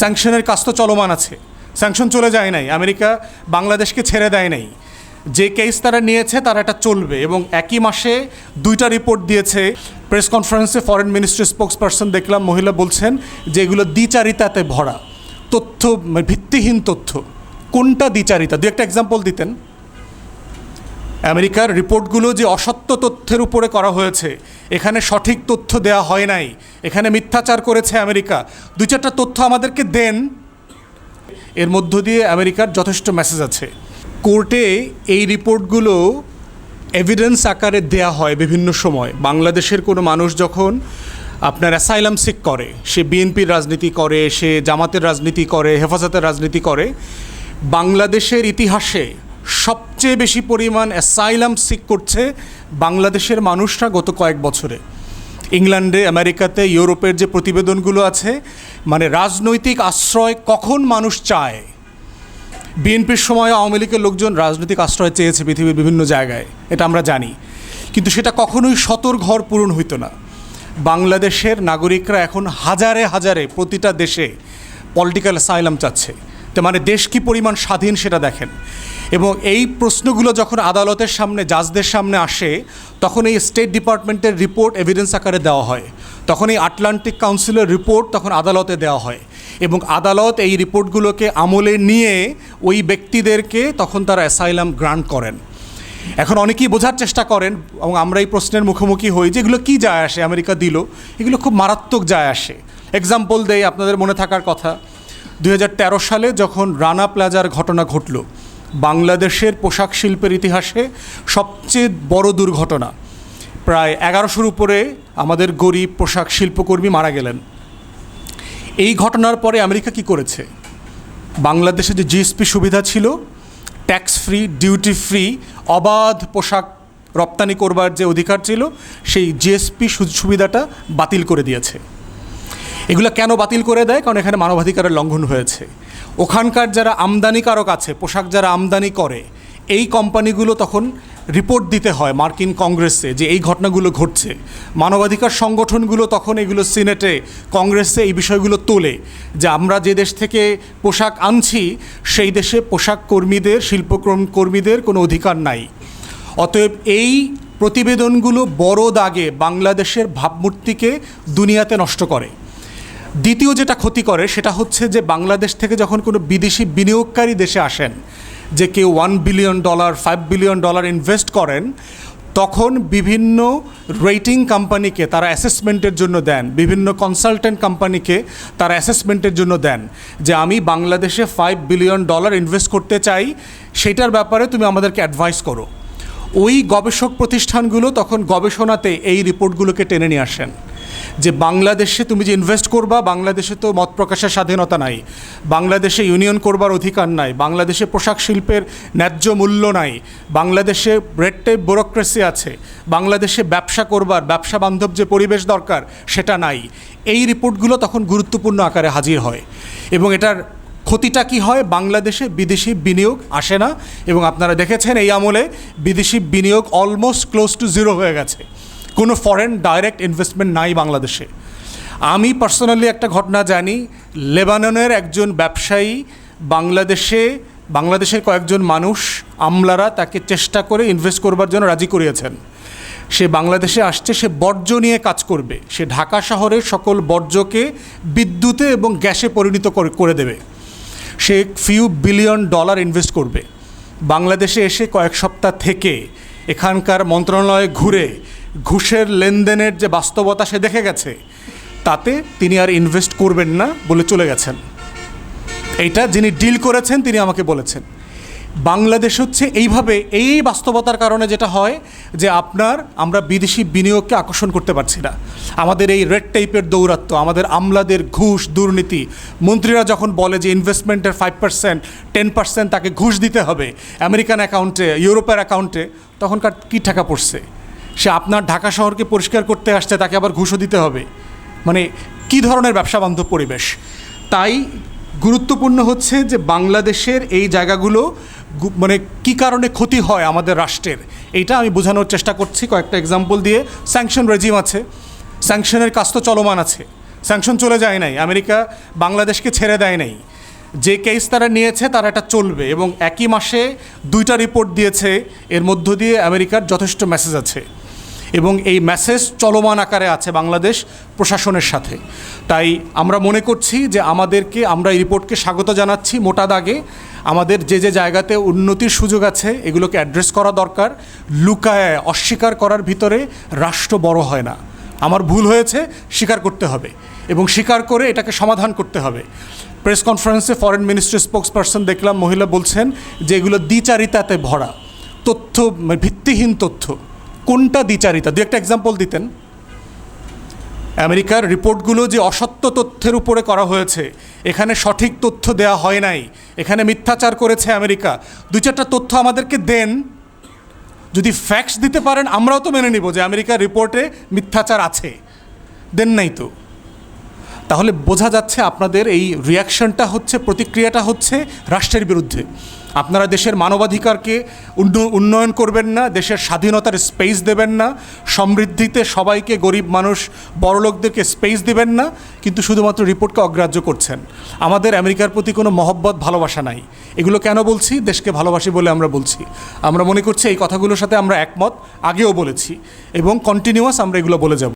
স্যাংশনের কাজ তো চলমান আছে। স্যাংশন চলে যায় নাই। আমেরিকা বাংলাদেশকে ছেড়ে দেয় নাই। যে কেস তারা নিয়েছে, তারা এটা চলবে এবং একই মাসে দুইটা রিপোর্ট দিয়েছে। প্রেস কনফারেন্সে ফরেন মিনিস্ট্রি স্পোক্স পার্সন দেখলাম, মহিলা বলছেন যে এগুলো দ্বিচারিতাতে ভরা। তথ্য, ভিত্তিহীন তথ্য। কোনটা দ্বিচারিতা? দু একটা এক্সাম্পল দিতেন। আমেরিকার রিপোর্টগুলো যে অসত্য তথ্যের উপরে করা হয়েছে, এখানে সঠিক তথ্য দেওয়া হয় নাই। এখানে মিথ্যাচার করেছে আমেরিকা। দু চারটা তথ্য আমাদেরকে দেন। এর মধ্য দিয়ে আমেরিকার যথেষ্ট মেসেজ আছে। কোর্টে এই রিপোর্টগুলো এভিডেন্স আকারে দেয়া হয় বিভিন্ন সময়। বাংলাদেশের কোনো মানুষ যখন আপনার অ্যাসাইলাম সিক করে, সে বিএনপির রাজনীতি করে, সে জামাতের রাজনীতি করে, হেফাজতের রাজনীতি করে, বাংলাদেশের ইতিহাসে সবচেয়ে বেশি পরিমাণ অ্যাসাইলাম সিক করছে বাংলাদেশের মানুষরা গত কয়েক বছরে। ইংল্যান্ডে, আমেরিকাতে, ইউরোপের যে প্রতিবেদনগুলো আছে মানে রাজনৈতিক আশ্রয় কখন মানুষ চায়? বিএনপির সময় আওয়ামী লীগের লোকজন রাজনৈতিক আশ্রয় চেয়েছে পৃথিবীর বিভিন্ন জায়গায়, এটা আমরা জানি। কিন্তু সেটা কখনোই শতর ঘর পূরণ হইতো না। বাংলাদেশের নাগরিকরা এখন হাজারে হাজারে প্রতিটা দেশে পলিটিক্যাল সাইলাম চাচ্ছে। মানে দেশ কি পরিমাণ স্বাধীন সেটা দেখেন। এবং এই প্রশ্নগুলো যখন আদালতের সামনে, জাজদের সামনে আসে, তখন এই স্টেট ডিপার্টমেন্টের রিপোর্ট এভিডেন্স আকারে দেওয়া হয়। তখন এই আটলান্টিক কাউন্সিলের রিপোর্ট তখন আদালতে দেওয়া হয়। এবং আদালত এই রিপোর্টগুলোকে আমলে নিয়ে ওই ব্যক্তিদেরকে তখন তারা অ্যাসাইলাম গ্রান্ট করেন। এখন অনেকেই বোঝার চেষ্টা করেন, এবং আমরা এই প্রশ্নের মুখোমুখি হই যে এগুলো কী যায় আসে? আমেরিকা দিল, এগুলো খুব মারাত্মক যায় আসে। এক্সাম্পল দেয় আপনাদের মনে থাকার কথা। দুই হাজার তেরো সালে যখন রানা প্লাজার ঘটনা ঘটল, বাংলাদেশের পোশাক শিল্পের ইতিহাসে সবচেয়ে বড় দুর্ঘটনা। প্রায় এগারোশোর উপরে আমাদের গরিব পোশাক শিল্পকর্মী মারা গেলেন। এই ঘটনার পরে আমেরিকা কি করেছে? বাংলাদেশে যে জিএসপি সুবিধা ছিল ট্যাক্স ফ্রি ডিউটি ফ্রি অবাধ পোশাক রপ্তানি করবার যে অধিকার ছিল, সেই জিএসপি সুবিধাটা বাতিল করে দিয়েছে। এগুলো কেন বাতিল করে দেয়? কারণ এখানে মানবাধিকারের লঙ্ঘন হয়েছে। ওখানকার যারা আমদানিকারক আছে, পোশাক যারা আমদানি করে, এই কোম্পানিগুলো তখন রিপোর্ট দিতে হয় মার্কিন কংগ্রেসে যে এই ঘটনাগুলো ঘটছে। মানবাধিকার সংগঠনগুলো তখন এগুলো সিনেটে, কংগ্রেসে এই বিষয়গুলো তোলে যে আমরা যে দেশ থেকে পোশাক আনছি, সেই দেশে পোশাক কর্মীদের, শিল্পক্রম কর্মীদের কোনো অধিকার নাই। অতএব এই প্রতিবেদনগুলো বড় দাগে বাংলাদেশের ভাবমূর্তিকে দুনিয়াতে নষ্ট করে। দ্বিতীয় যেটা ক্ষতি করে, সেটা হচ্ছে যে বাংলাদেশ থেকে যখন কোনো বিদেশি বিনিয়োগকারী দেশে আসেন, যে কেউ one billion dollar five billion dollar invest করেন, তখন বিভিন্ন রেটিং কোম্পানিকে তারা অ্যাসেসমেন্টের জন্য দেন, বিভিন্ন কনসালটেন্ট কোম্পানিকে তারা অ্যাসেসমেন্টের জন্য দেন, যে আমি বাংলাদেশে ফাইভ বিলিয়ন ডলার ইনভেস্ট করতে চাই, সেটার ব্যাপারে তুমি আমাদেরকে অ্যাডভাইস করো। ওই গবেষক প্রতিষ্ঠানগুলো তখন গবেষণাতে এই রিপোর্টগুলোকে টেনে নিয়ে আসেন। যে বাংলাদেশে তুমি যে ইনভেস্ট করবা, বাংলাদেশে তো মত প্রকাশের স্বাধীনতা নাই। বাংলাদেশে ইউনিয়ন করবার অধিকার নাই। বাংলাদেশে পোশাক শিল্পের ন্যায্য মূল্য নাই। বাংলাদেশে টেপ ব্যুরোক্রেসি আছে। বাংলাদেশে ব্যবসা করবার, ব্যবসা বান্ধব যে পরিবেশ দরকার, সেটা নাই। এই রিপোর্টগুলো তখন গুরুত্বপূর্ণ আকারে হাজির হয়। এবং এটার ক্ষতিটা কি হয়? বাংলাদেশে বিদেশি বিনিয়োগ আসে না। এবং আপনারা দেখেছেন এই আমলে বিদেশি বিনিয়োগ অলমোস্ট ক্লোজ টু জিরো হয়ে গেছে। কোনো ফরেন ডাইরেক্ট ইনভেস্টমেন্ট নাই বাংলাদেশে। আমি পার্সোনালি একটা ঘটনা জানি, লেবাননের একজন ব্যবসায়ী বাংলাদেশে, বাংলাদেশের কয়েকজন মানুষ, আমলারা তাকে চেষ্টা করে ইনভেস্ট করবার জন্য রাজি করিয়েছেন। সে বাংলাদেশে আসছে, সে বর্জ্য নিয়ে কাজ করবে। সে ঢাকা শহরের সকল বর্জ্যকে বিদ্যুতে এবং গ্যাসে পরিণত করে- দেবে। সে ফিউ বিলিয়ন ডলার ইনভেস্ট করবে। বাংলাদেশে এসে কয়েক সপ্তাহ থেকে এখানকার মন্ত্রণালয়ে ঘুরে ঘুষের লেনদেনের যে বাস্তবতা সে দেখে গেছে, তাতে তিনি আর ইনভেস্ট করবেন না বলে চলে গেছেন। এইটা যিনি ডিল করেছেন, তিনি আমাকে বলেছেন। বাংলাদেশ হচ্ছে এইভাবে এই বাস্তবতার কারণে যেটা হয় যে আপনার আমরা বিদেশি বিনিয়োগকে আকর্ষণ করতে পারছি না। আমাদের এই রেড টাইপের দৌরাত্ম্য, আমাদের আমলাদের ঘুষ, দুর্নীতি, মন্ত্রীরা যখন বলে যে ইনভেস্টমেন্টের ফাইভ পার্সেন্ট টেন পার্সেন্ট তাকে ঘুষ দিতে হবে আমেরিকান অ্যাকাউন্টে ইউরোপের অ্যাকাউন্টে তখনকার কী টাকা পড়ছে? সে আপনার ঢাকা শহরকে পরিষ্কার করতে আসছে, তাকে আবার ঘুষও দিতে হবে। মানে কী ধরনের ব্যবসা বান্ধব পরিবেশ? তাই গুরুত্বপূর্ণ হচ্ছে যে বাংলাদেশের এই জায়গাগুলো মানে কি কারণে ক্ষতি হয় আমাদের রাষ্ট্রের? এইটা আমি বোঝানোর চেষ্টা করছি। কয়েকটা এক্সাম্পল দিয়ে স্যাংশন রেজিম আছে স্যাংশনের কাজ তো চলমান আছে। স্যাংশন চলে যায় নাই, আমেরিকা বাংলাদেশকে ছেড়ে দেয় নাই। যে কেস তারা নিয়েছে, তারা এটা চলবে এবং একই মাসে দুইটা রিপোর্ট দিয়েছে, এর মধ্য দিয়ে আমেরিকার যথেষ্ট মেসেজ আছে। এবং এই মেসেজ চলমান আকারে আছে বাংলাদেশ প্রশাসনের সাথে। তাই আমরা মনে করছি যে আমাদেরকে, আমরা এই রিপোর্টকে স্বাগত জানাচ্ছি মোটা দাগে। আমাদের যে যে জায়গাতে উন্নতির সুযোগ আছে, এগুলোকে অ্যাড্রেস করা দরকার। লুকায়, অস্বীকার করার ভিতরে রাষ্ট্র বড় হয় না। আমার ভুল হয়েছে, স্বীকার করতে হবে এবং স্বীকার করে এটাকে সমাধান করতে হবে। প্রেস কনফারেন্সে ফরেন মিনিস্ট্রি স্পোক্স পার্সন দেখলাম, মহিলা বলছেন যে এগুলো দ্বিচারিতাতে ভরা, তথ্য মানে ভিত্তিহীন তথ্য। কোনটা দ্বিচারিতা? দু একটা এক্সাম্পল দিতেন। আমেরিকার রিপোর্টগুলো যে অসত্য তথ্যের উপরে করা হয়েছে, এখানে সঠিক তথ্য দেয়া হয় নাই, এখানে মিথ্যাচার করেছে আমেরিকা। দু চারটা তথ্য আমাদেরকে দেন। যদি ফ্যাক্টস দিতে পারেন, আমরাও তো মেনে নিব যে আমেরিকার রিপোর্টে মিথ্যাচার আছে। দেন নাই তো। তাহলে বোঝা যাচ্ছে আপনাদের এই রিয়াকশনটা হচ্ছে, প্রতিক্রিয়াটা হচ্ছে রাষ্ট্রের বিরুদ্ধে। আপনারা দেশের মানবাধিকারকে উন্নয়ন করবেন না, দেশের স্বাধীনতার স্পেস দেবেন না, সমৃদ্ধিতে সবাইকে গরিব মানুষ, বড়লোকদেরকে স্পেস দেবেন না, কিন্তু শুধুমাত্র রিপোর্টকে অগ্রাহ্য করছেন। আমাদের আমেরিকার প্রতি কোনো মহব্বত, ভালোবাসা নাই। এগুলো কেন বলছি? দেশকে ভালোবাসি বলে আমরা বলছি। আমরা মনে করছি এই কথাগুলোর সাথে আমরা একমত, আগেও বলেছি। এবং কন্টিনিউয়াস আমরা এগুলো বলে যাব।